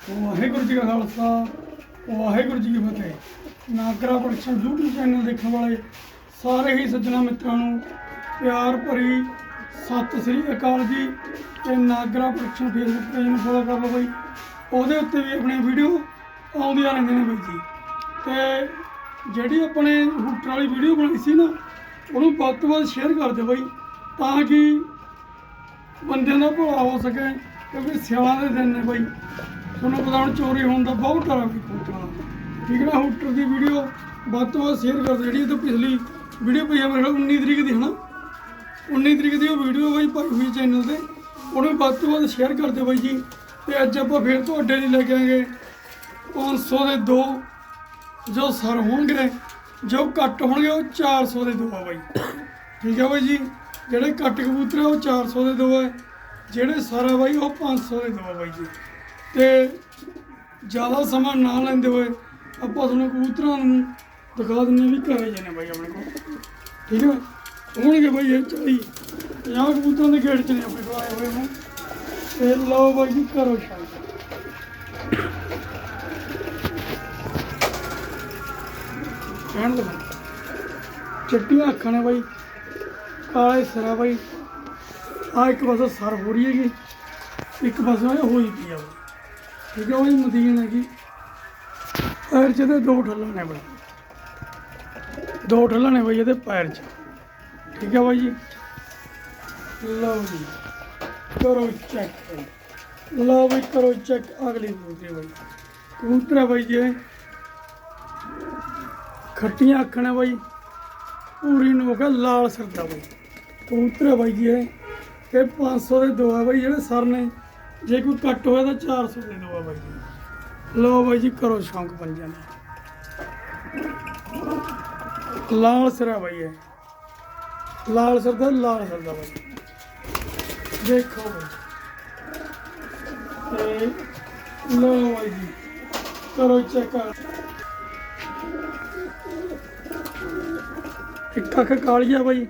ਵਾਹਿਗੁਰੂ ਜੀ ਕਾ ਖਾਲਸਾ, ਵਾਹਿਗੁਰੂ ਜੀ ਕੀ ਫਤਿਹ। Nagra production YouTube channel ਦੇਖਣ ਵਾਲੇ ਸਾਰੇ ਹੀ ਸੱਜਣਾ ਮਿੱਤਰਾਂ ਨੂੰ ਪਿਆਰ ਭਰੀ ਸਤਿ ਸ੍ਰੀ ਅਕਾਲ ਜੀ ਤੇ ਨਾਗਰਾ ਪ੍ਰੋਡਕਸ਼ਨ ਫੇਸਬੁੱਕ ਪੇਜ ਨੂੰ ਫੋਲੋ ਕਰ ਲਓ ਬਾਈ। ਉਹਦੇ ਉੱਤੇ ਵੀ ਆਪਣੀਆਂ ਵੀਡੀਓ ਆਉਂਦੀਆਂ ਰਹਿੰਦੀਆਂ ਨੇ ਬਾਈ ਜੀ। ਤੇ ਜਿਹੜੀ ਆਪਣੇ ਹੂਟਰ ਵਾਲੀ ਵੀਡੀਓ ਬਣਾਈ ਸੀ ਨਾ, ਉਹਨੂੰ ਵੱਧ ਤੋਂ ਵੱਧ ਸ਼ੇਅਰ ਕਰ ਦਿਓ ਬਾਈ, ਤਾਂ ਕਿ ਬੰਦਿਆਂ ਦਾ ਭਲਾ ਹੋ ਸਕੇ। ਕਿਉਂਕਿ ਸਿਆਲਾਂ ਦੇ ਦਿਨ ਨੇ ਬਾਈ। ਤੁਹਾਨੂੰ ਪਤਾ ਹੁਣ ਚੋਰੀ ਹੋਣ ਦਾ ਬਹੁਤ ਡਰ ਹੈ ਵੀ ਕਬੂਤਰਾਂ ਠੀਕ ਹੈ ਨਾ ਹੂਟਰ ਦੀ ਵੀਡੀਓ ਵੱਧ ਤੋਂ ਵੱਧ ਸ਼ੇਅਰ ਕਰ ਦਿਓ। ਜਿਹੜੀ ਇਹ ਪਿਛਲੀ ਵੀਡੀਓ ਪਈ ਆ, ਮੇਰੇ ਖਿਆਲ 19 ਤਰੀਕ ਦੀ ਹਨਾ 19 ਤਰੀਕ ਦੀ ਉਹ ਵੀਡੀਓ ਬਾਈ ਪਾਈ ਹੋਈ ਚੈਨਲ ਤੇ। ਉਹਨੂੰ ਵੱਧ ਤੋਂ ਵੱਧ ਸ਼ੇਅਰ ਕਰ ਦਿਓ ਬਾਈ ਜੀ। ਤੇ ਅੱਜ ਆਪਾਂ ਫਿਰ ਤੁਹਾਡੇ ਲਈ ਲੈ ਕੇ ਆਏਗੇ 500 ਦੇ ਦੋ। ਜੋ ਸਰ ਹੋਣਗੇ, ਜੋ ਘੱਟ ਹੋਣਗੇ, ਉਹ 400 ਦੇ ਦੋ ਆ ਬਾਈ। ਠੀਕ ਹੈ ਬਾਈ ਜੀ? ਜਿਹੜੇ ਘੱਟ ਕਬੂਤਰ ਆ, ਉਹ 400 ਦੇ ਦੋ ਹੈ ਜਿਹੜੇ ਸਾਰਾ ਬਾਈ ਉਹ 500 ਦੇ ਦੋ ਬਾਈ ਜੀ। ਤੇ ਜ਼ਿਆਦਾ ਸਮਾਂ ਨਾ ਲੈਂਦੇ ਹੋਏ ਆਪਾਂ ਤੁਹਾਨੂੰ ਕਬੂਤਰਾਂ ਨੂੰ ਦਿਖਾ ਦਿੰਦੇ ਹਾਂ ਵੀ ਘਰੇ ਜੇ ਨੇ ਬਾਈ ਆਪਣੇ ਕੋਲ। ਠੀਕ ਹੈ? ਹੋਣਗੇ ਬਾਈ ਇਹ 40 50 ਕਬੂਤਰਾਂ ਦੇ ਗੇਟ ਚ ਨੇ ਆਪਣੇ ਕੋਲ ਆਏ ਹੋਏ ਨੇ। ਤੇ ਲਓ ਬਾਈ ਜੀ, ਕਰੋ ਸ਼ਾਂਤ ਕਹਿਣ ਲੱਗਾ ਚਿੱਟੀਆਂ ਅੱਖਾਂ ਨੇ ਬਾਈ, ਕਾਲੇ ਸਿਰਾ ਬਾਈ। ਆ ਇੱਕ ਪਾਸੇ ਸਰ ਹੋ ਰਹੀ ਹੈਗੀ, ਇੱਕ ਪਾਸੇ ਹੋਈ ਪਈ ਆ ਬਾਈ। ਠੀਕ ਹੈ ਉਹ ਮਦੀਨ ਹੈਗੀ। ਪੈਰ 'ਚ ਤੇ ਦੋ ਠੱਲਾਂ ਨੇ ਬਾਈ। ਦੋ ਠੱਲਾਂ ਨੇ ਇਹਦੇ ਪੈਰ 'ਚ। ਠੀਕ ਹੈ ਬਾਈ ਜੀ। ਲਓ ਜੀ। ਕਰੋ ਚੈੱਕ ਲਓ ਬਾਈ, ਕਰੋ ਚੈੱਕ ਅਗਲੀ ਦੂਸਰੀ ਬਾਈ। ਕਬੂਤਰ ਹੈ ਬਾਈ ਜੀ। ਇਹ। ਖੱਟੀਆਂ ਅੱਖਾਂ ਨੇ ਬਾਈ। ਪੂਰੀ ਨੋਕ ਹੈ ਲਾਲ ਸਰਦਾ ਬਾਈ। ਕਬੂਤਰ ਹੈ ਬਾਈ ਜੀ ਇਹ। ਇਹ 500 ਦੇ ਦੋ ਆ ਬਾਈ, ਜਿਹੜੇ ਸਰ ਨੇ। ਜੇ ਕੋਈ ਕੱਟ ਹੋਇਆ ਤਾਂ 400 ਦੇ ਦੋ ਆ ਬਾਈ ਜੀ। ਲਓ ਬਾਈ ਜੀ, ਕਰੋ ਸ਼ੌਂਕ ਪੰਜਾਂ ਦਾ। ਲਾਲ ਸਿਰਾ ਬਾਈ ਇਹ। ਲਾਲ ਸਿਰ ਦਾ, ਲਾਲ ਸਿਰ ਦਾ ਬਾਈ। ਦੇਖੋ ਬਾਈ। ਤੇ ਲਓ ਬਾਈ ਜੀ, ਕਰੋ ਚੈੱਕ। ਇੱਕ ਅੱਖ ਕਾਲੀ ਆ ਬਾਈ,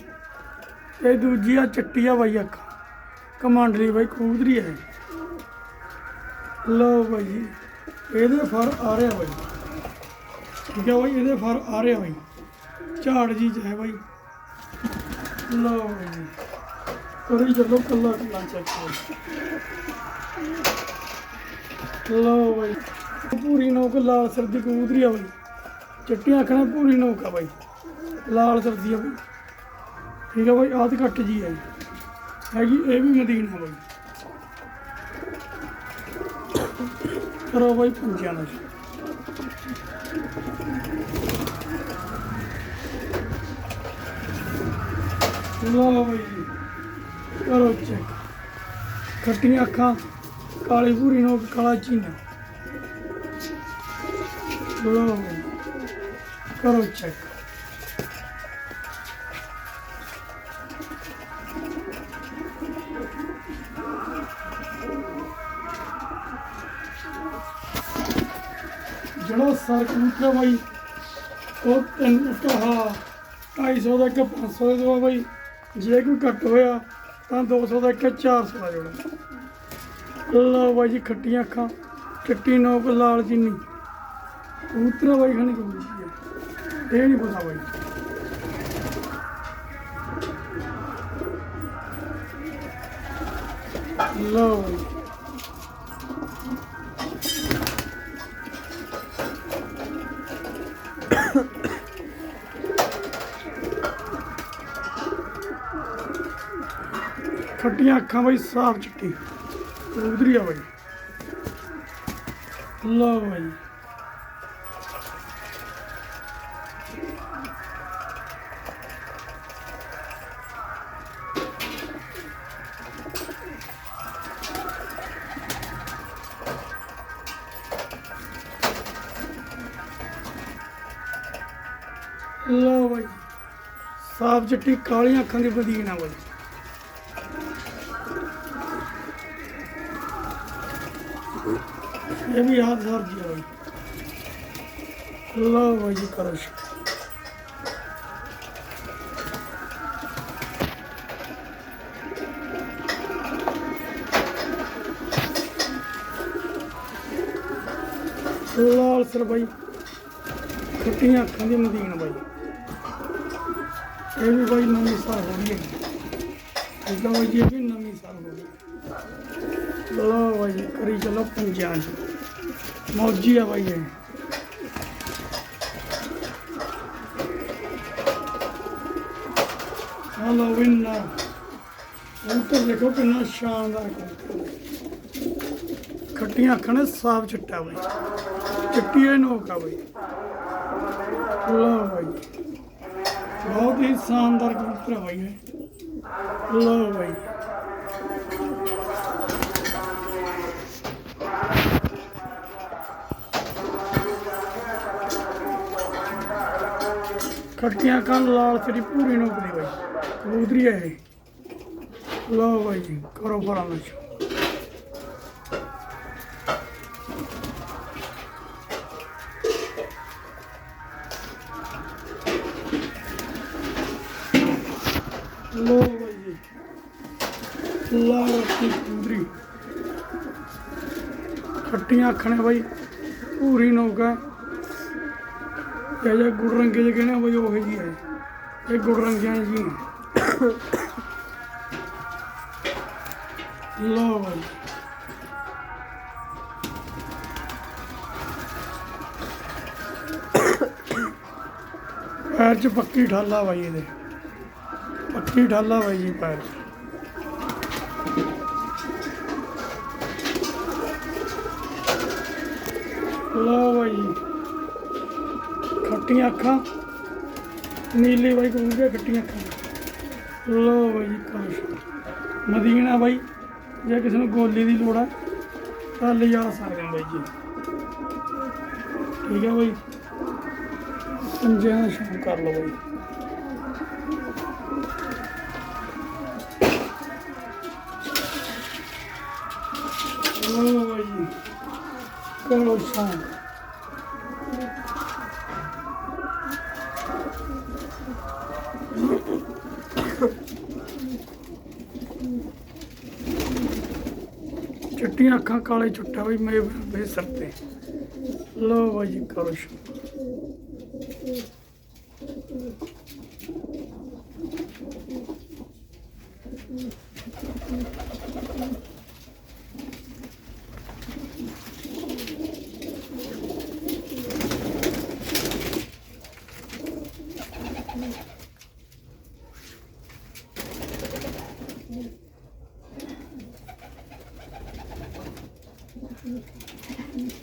ਤੇ ਦੂਜੀ ਆ ਚਿੱਟੀ ਆ ਬਾਈ ਅੱਖ। ਕਮਾਂਡਲੀ ਬਾਈ ਕਬੂਤਰੀ ਹੈ। ਲਓ ਬਾਈ ਜੀ, ਇਹਦੇ ਫਰ ਆ ਰਿਹਾ ਬਾਈ। ਠੀਕ ਹੈ ਬਾਈ, ਇਹਦੇ ਫਰ ਆ ਰਿਹਾ ਬਾਈ। ਝਾੜ ਜੀ ਚ ਹੈ ਬਾਈ। ਲਓ ਬਾਈ ਜੀ, ਕਰੀ ਚੱਲੋ ਕੱਲਾ ਕੱਲਾ ਚੈੱਕ ਲਓ ਬਾਈ, ਪੂਰੀ ਨੋਕ ਲਾਲ ਸਿਰ ਕਬੂਤਰੀ ਆ ਬਾਈ। ਚਿੱਟੀਆਂ ਅੱਖਾਂ ਨਾਲ ਪੂਰੀ ਨੋਕ ਆ ਬਾਈ। ਲਾਲ ਸਰਦੀ ਆ ਬਾਈ। ਠੀਕ ਆ ਬਾਈ, ਆਦ ਘੱਟ ਜੀ ਹੈ। ਹੈਗੀ ਇਹ ਵੀ ਮਦੀਨਾ ਬਾਈ ਕਰੋ ਬਾਈ ਪੰਜਿਆਂ ਦਾ ਲਓ ਬਾਈ ਜੀ ਕਰੋ ਚੈੱਕ ਖੱਟੀਆਂ ਅੱਖਾਂ ਕਾਲੀ ਭੂਰੀ ਨੋਕ ਕਾਲਾ ਚੀਨਾ ਲਓ ਬਾਈ ਕਰੋ ਚੈੱਕ ਜਿਹੜਾ ਸਰ, ਕਬੂਤਰ ਬਾਈ। ਉਹ ਤਿੰਨ ਕਹਾ 250 ਦਾ ਇੱਕ 500 ਦਾ ਦਵਾ ਬਾਈ। ਜੇ ਕੋਈ ਘੱਟ ਹੋਇਆ, ਤਾਂ 200 ਦਾ ਇੱਕ 400 ਦਾ ਜੋੜਾ। ਲਓ ਬਾਈ ਜੀ, ਖੱਟੀਆਂ ਅੱਖਾਂ। ਚਿੱਟੀ ਨੋਕ, ਲਾਲ ਚੀਨੀ। ਕਬੂਤਰ ਬਾਈ, ਖਾਣੀ ਕਬੂਤਰੀ ਇਹ ਨਹੀਂ ਪਤਾ ਬਾਈ। ਲਓ ਬਾਈ ਅੱਖਾਂ ਬਾਈ, ਸਾਫ਼ ਚਿੱਟੀ। ਕਬੂਤਰੀ ਆ ਬਾਈ। ਲਓ ਬਾਈ। ਲਓ ਬਾਈ। ਸਾਫ਼ ਚਿੱਟੀ, ਕਾਲੀਆਂ ਅੱਖਾਂ ਦੀ ਬਦੀਨ ਆ ਬਾਈ। ਇਹ ਵੀ ਯਾਦ ਸਰ ਜੀ ਹੋਈ ਲਓ ਬਾਈ ਜੀ ਕਰੋ ਸ਼ੁਕਰ। ਲਾਲ ਸਰ ਬਾਈ ਖੱਟੀਆਂ ਅੱਖਾਂ ਦੀ ਮਦੀਨ ਬਾਈ ਇਹ ਵੀ ਬਾਈ ਨਵੀਂ ਸਾਰ ਹੋ ਗਈ ਹੈ ਠੀਕ ਆ ਬਾਈ ਜੀ ਇਹ ਵੀ ਨਵੀਂ ਸਾਰ ਹੋ ਗਈ ਲੋ ਮੌਜੀ ਆ ਬਾਈ ਇਹ। ਹਲੋ ਵਿੰਨਾ ਉੱਤਰ ਦੇਖੋ ਕਿੰਨਾ ਸ਼ਾਨਦਾਰ ਕਬੂਤਰ ਖੱਟੀਆਂ ਅੱਖਾਂ ਨੇ ਸਾਫ਼ ਚਿੱਟਾ ਬਾਈ। ਚਿੱਟੀ ਇਹ ਨੋਕ ਆ ਬਾਈ। ਲਓ ਬਾਈ। ਬਹੁਤ ਹੀ ਸ਼ਾਨਦਾਰ ਕਬੂਤਰ ਆ ਬਾਈ ਇਹ। ਲਓ ਬਾਈ। ਖੱਟੀਆਂ ਕੰਨ ਲਾਲ ਤੇਰੀ ਪੂਰੀ ਨੌਕਰੀ ਬਾਈ। ਕਬੂਤਰੀ ਹੈ ਇਹ। ਲਓ ਬਾਈ ਜੀ, ਕਰੋ ਫਰਾਂ ਵਿੱਚ ਲਓ ਬਾਈ ਜੀ। ਲਾਲ ਦੀ ਕਬੂਤਰੀ। ਖੱਟੀਆਂ ਅੱਖਾਂ ਨੇ ਬਾਈ, ਪੂਰੀ ਨੌਕਾ ਇਹ ਜੇ ਗੁੜ ਰੰਗੇ ਦੇ ਕਹਿੰਦੇ ਆ, ਬਈ ਉਹ ਜੀ ਹੈ ਇਹ ਗੁੜ ਰੰਗੀਆਂ ਜੀ ਲੋ ਬਈ। ਪੈਰ 'ਚ ਪੱਕੀ ਠਾਲਾ ਬਾਈ ਇਹਦੇ। ਪੱਕੀ ਠਾਲਾ ਬਾਈ ਜੀ ਪੈਰ 'ਚ। ਲੋ ਬਾਈ ਜੀ। ਖੱਟੀਆਂ ਅੱਖਾਂ। ਨੀਲੀ ਬਾਈ ਕਹੂੰਗੇ ਖੱਟੀਆਂ ਅੱਖਾਂ। ਲੋ ਬਾਈ ਕਾਸ਼। ਮਦੀਨਾ ਬਾਈ, ਜੇ ਕਿਸੇ ਨੂੰ ਗੋਲੀ ਦੀ ਲੋੜ ਹੈ ਤਾਂ ਲਿਜਾ ਸਕਦੇ ਬਾਈ ਜੀ। ਠੀਕ ਹੈ ਬਾਈ। ਪੰਜਾਂ ਸ਼ੁਰੂ ਕਰ ਲਓ ਬਾਈ। ਲੋ ਬਾਈ ਕਰੋ ਸ਼ਾਮ ਚਿੱਟੀਆਂ ਅੱਖਾਂ ਕਾਲੇ ਚੁੱਟਾ ਬਈ ਮੇਰੇ ਬੇਸਰ ਸਿਰ ਤੇ। ਲੋ ਬਾਈ ਕਰੋ ਸ਼ੁਰੂ।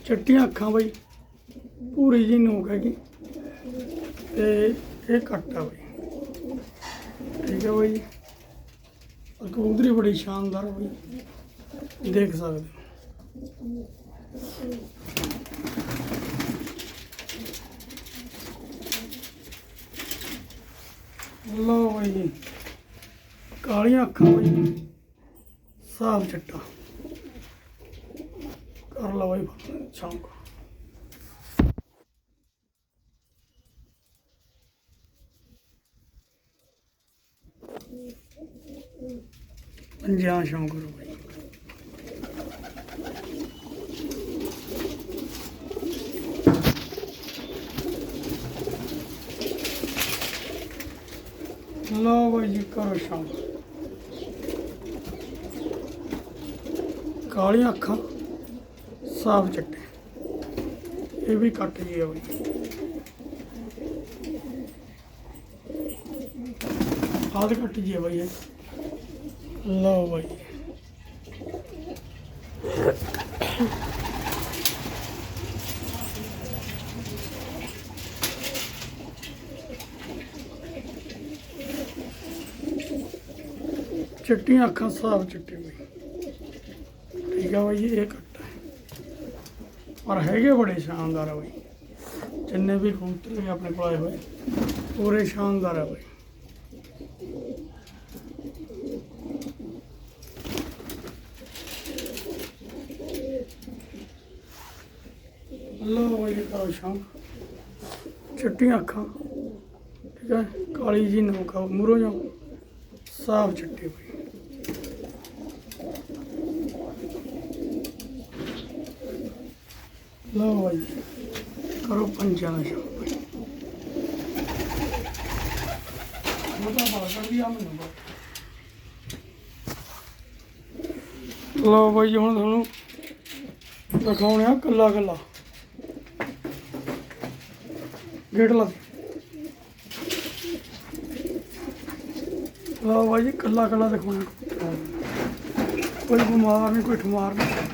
ਚਿੱਟੀਆਂ ਅੱਖਾਂ ਬਈ, ਪੂਰੀ ਜੀ ਨੋਕ ਹੈਗੀ। ਤੇ ਇਹ ਕੱਟ ਆ ਬਈ। ਠੀਕ ਹੈ ਬਈ। ਔਰ ਕਬੂਤਰੀ ਬੜੀ ਸ਼ਾਨਦਾਰ ਬਈ। ਦੇਖ ਸਕਦੇ ਹੋ। ਲਓ ਬਈ ਜੀ। ਕਾਲੀਆਂ ਅੱਖਾਂ ਬਈ। ਸਾਫ਼ ਚਿੱਟਾ। ਕਰ ਲਾ ਬਾਈ ਸ਼ੌਂਕ ਪੰਜਾਂ ਸ਼ੌਂਕ ਕਰੋ ਬਾਈ। ਲਓ ਬਾਈ ਜੀ, ਕਰੋ ਸ਼ੌਂਕ ਕਾਲੀਆਂ ਅੱਖਾਂ। ਸਾਫ਼ ਚਿੱਟੇ ਇਹ ਵੀ ਕੱਟ ਜੀ ਆ ਬਈ ਆਦ ਕੱਟ ਜੀ ਆ ਬਈ ਇਹ ਲਓ ਬਈ ਚਿੱਟੀਆਂ ਅੱਖਾਂ ਸਾਫ਼ ਚਿੱਟੇ ਬਈ ਠੀਕ ਆ ਬਾਈ ਜੀ ਇਹ ਕੱਟ ਹੈ ਪਰ ਹੈਗੇ ਬੜੇ ਸ਼ਾਨਦਾਰ ਆ ਬਾਈ ਜਿੰਨੇ ਵੀ ਕਬੂਤਰ ਨੇ ਆਪਣੇ ਕੋਲ ਆਏ ਹੋਏ ਪੂਰੇ ਸ਼ਾਨਦਾਰ ਆ ਬਾਈ ਲੋ ਬਾਈ ਕਰੋ ਸ਼ਾਮ ਚਿੱਟੀਆਂ ਅੱਖਾਂ ਠੀਕ ਹੈ ਕਾਲੀ ਜੀ ਨੋਕਾ ਮੂਰੋ ਜਾ ਸਾਫ਼ ਚਿੱਟੇ ਬਾਈ ਲਓ ਬਾਈ ਕਰੋ ਪੰਜਾਂ ਦਾ ਸ਼ੌਕ ਬਾਈ ਲਓ ਬਾਈ ਹੁਣ ਤੁਹਾਨੂੰ ਦਿਖਾਉਣੇ ਆ ਕੱਲਾ ਕੱਲਾ। ਗੇਟ ਲਾ ਦੇ ਲਓ ਕੱਲਾ ਕੱਲਾ ਦਿਖਾਉਣਾ। ਕੋਈ ਬਿਮਾਰ ਨਹੀਂ, ਕੋਈ ਠਮਾਰ ਨਹੀਂ।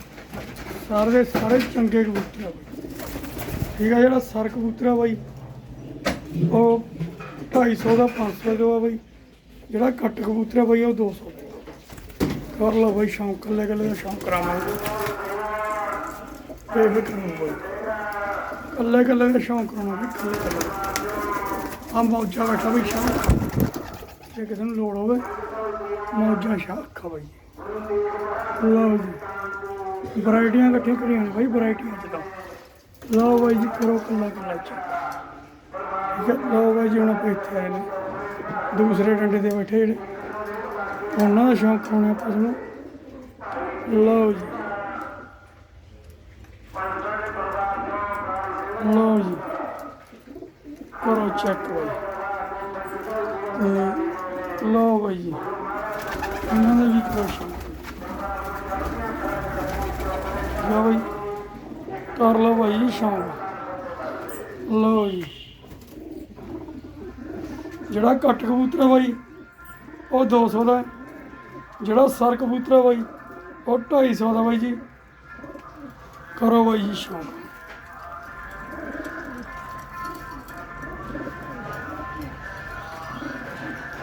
ਸਾਰੇ ਦੇ ਸਾਰੇ ਚੰਗੇ ਕਬੂਤਰ ਆ ਬਾਈ। ਠੀਕ ਆ ਜਿਹੜਾ ਸਰ ਕਬੂਤਰ ਆ ਬਾਈ, ਉਹ 250 ਦਾ 500 ਦਾ ਆ ਬਾਈ। ਜਿਹੜਾ ਕੱਟ ਕਬੂਤਰ ਆ ਬਾਈ, ਉਹ 200 ਦਾ। ਕਰ ਲਓ ਬਾਈ, ਸ਼ੌਂਕ ਕੱਲੇ ਕੱਲੇ ਦਾ ਸ਼ੌਂਕ ਕਰਾਵਾਂਗੇ। ਇਹ ਵੀ ਕਰੋ ਬਾਈ। ਕੱਲੇ ਕੱਲੇ ਦਾ ਸ਼ੌਂਕ ਕਰਾਉਣਾ ਵੀ ਕੱਲੇ ਕੱਲੇ ਆ ਮੌਜਾ ਬੈਠਾ ਵੀ ਸ਼ੌਂਕ। ਜੇ ਕਿਸੇ ਨੂੰ ਲੋੜ ਹੋਵੇ, ਮੌਜਾ ਸ਼ੌਂਕ ਬਾਈ। ਲਓ ਜੀ। ਵੈਰਾਈਟੀਆਂ ਇਕੱਠੀਆਂ ਕਰੀਆਂ ਨੇ ਬਾਈ, ਵੈਰਾਈਟੀਆਂ ਚ ਤਾਂ। ਲਓ ਬਾਈ ਜੀ, ਕਰੋ ਕੱਲਾ ਕੱਲਾ ਚ। ਲਓ ਬਾਈ ਜੀ, ਹੁਣ ਆਪਾਂ ਇੱਥੇ ਆਏ ਨੇ। ਦੂਸਰੇ ਡੰਡੇ ਤੇ ਬੈਠੇ ਜਿਹੜੇ ਉਹਨਾਂ ਦਾ ਸ਼ੌਂਕ ਹੋਣਾ ਆਪਾਂ ਨੂੰ ਲਓ ਜੀ। ਲਓ ਜੀ। ਕਰੋ ਚੈੱਕ ਬਾਈ। ਲਓ ਬਾਈ ਜੀ। ਉਹਨਾਂ ਦਾ ਵੀ ਕਰੋ ਸ਼ੌਂਕ ਲਓ ਬਾਈ ਕਰ ਲਓ ਭਾਈ ਜੀ, ਸ਼ੌਂਕ। ਲਓ ਜੀ। ਜਿਹੜਾ ਕੱਟ ਕਬੂਤਰ ਆ ਬਾਈ, ਉਹ 200 ਦਾ ਜਿਹੜਾ ਸਰ ਕਬੂਤਰ ਆ ਬਾਈ, ਉਹ 250 ਦਾ ਬਾਈ ਜੀ। ਕਰੋ ਬਾਈ ਜੀ, ਸ਼ੌਂਕ।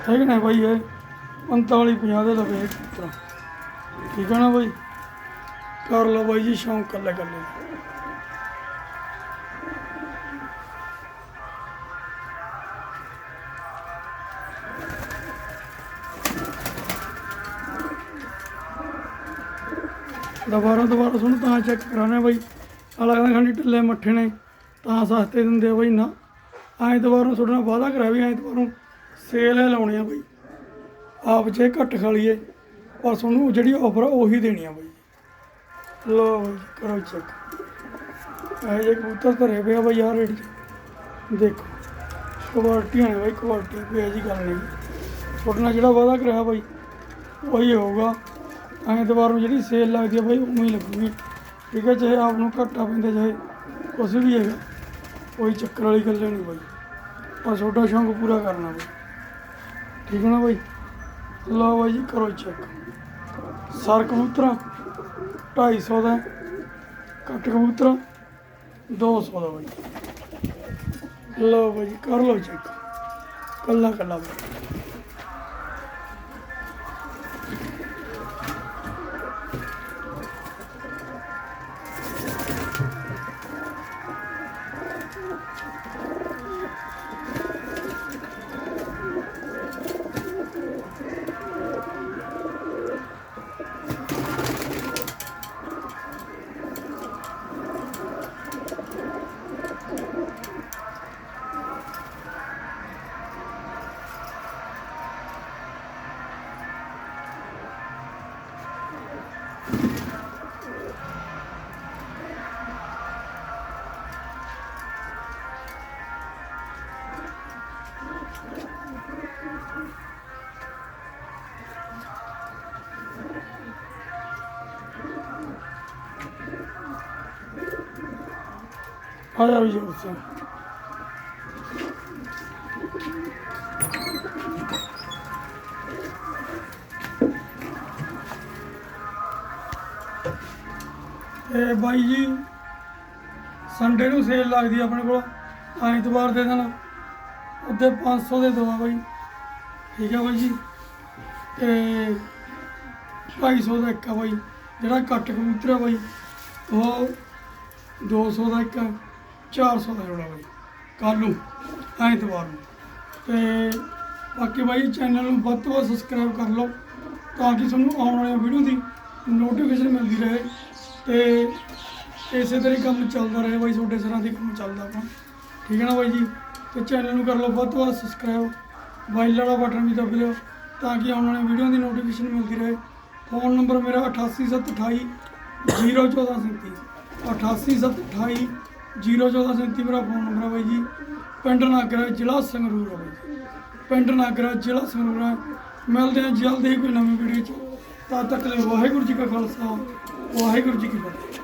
ਠੀਕ ਨੇ ਬਾਈ ਇਹ? 45 50 ਦੇ ਲਵੇ। ਕਬੂਤਰ ਠੀਕ ਹੈ ਨਾ ਬਾਈ? ਕਰ ਲਓ ਬਾਈ ਜੀ, ਸ਼ੌਂਕ ਕੱਲੇ ਕੱਲੇ ਦੁਬਾਰਾ ਦੁਬਾਰਾ ਸੁਣ, ਤਾਂ ਚੈੱਕ ਕਰਾਣਾ ਬਾਈ। ਆ ਲੱਗਦਾ ਖੰਡੀ ਢਿੱਲੇ ਮੱਠੇ ਨੇ, ਤਾਂ ਸਸਤੇ ਦਿੰਦੇ ਆ ਬਾਈ ਨਾ। ਐਤਵਾਰ ਨੂੰ ਤੁਹਾਡੇ ਨਾਲ ਵਾਅਦਾ ਕਰਿਆ ਵੀ ਐਤਵਾਰ ਨੂੰ ਸੇਲ ਹੈ ਲਾਉਣੀ ਆ ਬਈ। ਆਪ ਜੇ ਘੱਟ ਖਾ ਲਈਏ, ਪਰ ਤੁਹਾਨੂੰ ਜਿਹੜੀ ਆਫਰ ਆ ਉਹੀ ਦੇਣੀ ਆ ਬਾਈ। ਲੋ ਬਾਈ, ਕਰੋ ਚੈੱਕ ਇਹ ਜੇ ਕਬੂਤਰ ਧਰੇ ਪਿਆ ਬਾਈ, ਆਹ ਰੇਟ 'ਚ। ਦੇਖੋ ਕੁਆਲਟੀਆਂ ਨੇ ਬਾਈ ਕੁਆਲਿਟੀ ਕੋਈ ਇਹੋ ਜਿਹੀ ਗੱਲ ਨਹੀਂ। ਤੁਹਾਡੇ ਨਾਲ ਜਿਹੜਾ ਵਾਅਦਾ ਕਰਿਆ ਬਾਈ, ਉਹੀ ਹੋਊਗਾ। ਐਤਵਾਰ ਨੂੰ ਜਿਹੜੀ ਸੇਲ ਲੱਗਦੀ ਹੈ ਬਾਈ ਉਵੇਂ ਹੀ ਲੱਗੂਗੀ। ਠੀਕ ਹੈ ਚਾਹੇ ਆਪ ਨੂੰ ਘਾਟਾ ਪੈਂਦਾ ਚਾਹੇ ਕੁਛ ਵੀ ਹੈਗਾ। ਕੋਈ ਚੱਕਰ ਵਾਲੀ ਗੱਲ ਨਹੀਂ ਬਾਈ। ਪਰ ਛੋਟਾ ਸ਼ੌਂਕ ਪੂਰਾ ਕਰਨਾ ਬਾਈ। ਠੀਕ ਹੈ ਨਾ ਬਾਈ? ਲਓ ਬਾਈ ਜੀ ਕਰੋ ਚੈੱਕ ਸਰ ਕਬੂਤਰਾਂ 250 ਦਾ ਹੈ, ਕੱਟ ਕਬੂਤਰਾਂ 200 ਦਾ ਬਾਈ। ਲਓ ਬਾਈ ਜੀ ਕਰ ਲਓ ਚੈੱਕ ਕੱਲਾ ਕੱਲਾ ਬਾਈ। ਆ ਵੀ ਜੀ ਬੱਚਾ ਇਹ ਬਾਈ ਜੀ ਸੰਡੇ ਨੂੰ ਸੇਲ ਲੱਗਦੀ ਆਪਣੇ ਕੋਲ, ਐਤਵਾਰ ਦੇ ਦਿਨ। ਉੱਤੇ 500 ਦੇ ਦਵਾ ਬਾਈ। ਠੀਕ ਹੈ ਬਾਈ ਜੀ। ਤੇ 250 ਦਾ ਇੱਕ ਆ ਬਾਈ। ਜਿਹੜਾ ਕੱਟ ਕਬੂਤਰ ਆ ਬਾਈ, ਉਹ 200 ਦਾ ਇੱਕ 400 ਦਾ ਜੋੜਾ ਬਾਈ, ਕੱਲ੍ਹ ਨੂੰ, ਐਤਵਾਰ ਨੂੰ। ਤੇ ਬਾਕੀ ਬਾਈ ਚੈਨਲ ਨੂੰ ਵੱਧ ਤੋਂ ਵੱਧ ਸਬਸਕ੍ਰਾਈਬ ਕਰ ਲਓ, ਤਾਂ ਕਿ ਤੁਹਾਨੂੰ ਆਉਣ ਵਾਲੀਆਂ ਵੀਡੀਓ ਦੀ ਨੋਟੀਫਿਕੇਸ਼ਨ ਮਿਲਦੀ ਰਹੇ। ਤੇ ਇਸੇ ਤਰ੍ਹਾਂ ਹੀ ਕੰਮ ਚੱਲਦਾ ਰਹੇ ਬਾਈ, ਤੁਹਾਡੇ ਸਿਰਾਂ ਤੇ ਕੰਮ ਚੱਲਦਾ ਆਪਾਂ ਠੀਕ ਹੈ ਨਾ ਬਾਈ ਜੀ? ਤੇ ਚੈਨਲ ਨੂੰ ਕਰ ਲਓ ਵੱਧ ਤੋਂ ਵੱਧ ਸਬਸਕ੍ਰਾਈਬ ਬਾਈਲ ਵਾਲਾ ਬਟਨ ਵੀ ਦਬ ਲਿਓ, ਤਾਂ ਕਿ ਆਉਣ ਵਾਲੀਆਂ ਵੀਡੀਓ ਦੀ ਨੋਟੀਫਿਕੇਸ਼ਨ ਮਿਲਦੀ ਰਹੇ। ਫੋਨ ਨੰਬਰ ਮੇਰਾ 8878 01437 88728 01437 ਮੇਰਾ ਫੋਨ ਨੰਬਰ ਹੈ ਬਾਈ ਜੀ। ਪਿੰਡ ਨਾਗਰਾ, ਜ਼ਿਲ੍ਹਾ ਸੰਗਰੂਰ ਹੈ ਬਾਈ ਜੀ। ਪਿੰਡ ਨਾਗਰਾ, ਜ਼ਿਲ੍ਹਾ ਸੰਗਰੂਰ ਹੈ ਮਿਲਦੇ ਹਾਂ ਜਲਦੀ ਹੀ ਕੋਈ ਨਵੀਂ ਵੀਡੀਓ ਚ। ਤਦ ਤੱਕ ਲਈ ਵਾਹਿਗੁਰੂ ਜੀ ਕਾ ਖਾਲਸਾ, ਵਾਹਿਗੁਰੂ ਜੀ ਕੀ ਫਤਿਹ।